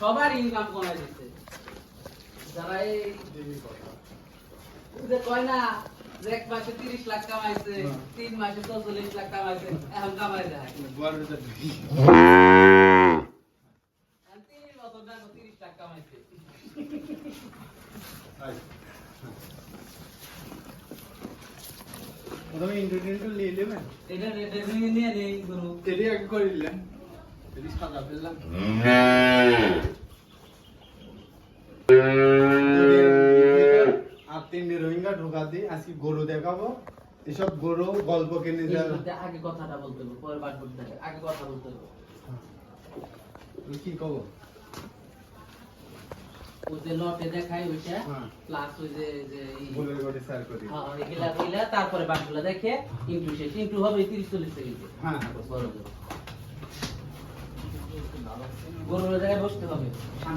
সবার ইনকাম কমাই দিচ্ছে। যারা এই যে কয় না যে এক মাসে তিরিশ লাখ কামাইছে হ্যাঁ। তিন মাসে চল্লিশ লাখ কামাইছে এখন কামাই তিরিশ লাখ কামাইছে। ইন্টারনেট নিয়ে নেবেন? এটা নিয়ে নেই গুরু। তেলি আগে করিলেন তেলি সাদা ফেললাম আর তিনটে রোহিঙ্গা ঢোকা দিই আজকে গরু দেখাবো। এসব গরু গল্প কিনে আগে কথাটা বলতে হবে পরে করতে হবে আগে কথা বলতে হবে। কি কব? ওই যে লটে দেখাই ওইটা হ্যাঁ। প্লাস ওই যে যে বলে করে শেয়ার করি। হ্যাঁ এগুলা এগুলা তারপরে বাকিগুলা দেখে ইন্টু শেষ। ইন্টু হবে তিরিশ চল্লিশ সেকেন্ডে। হ্যাঁ বড় গরু গরুর জায়গায় বসতে হবে।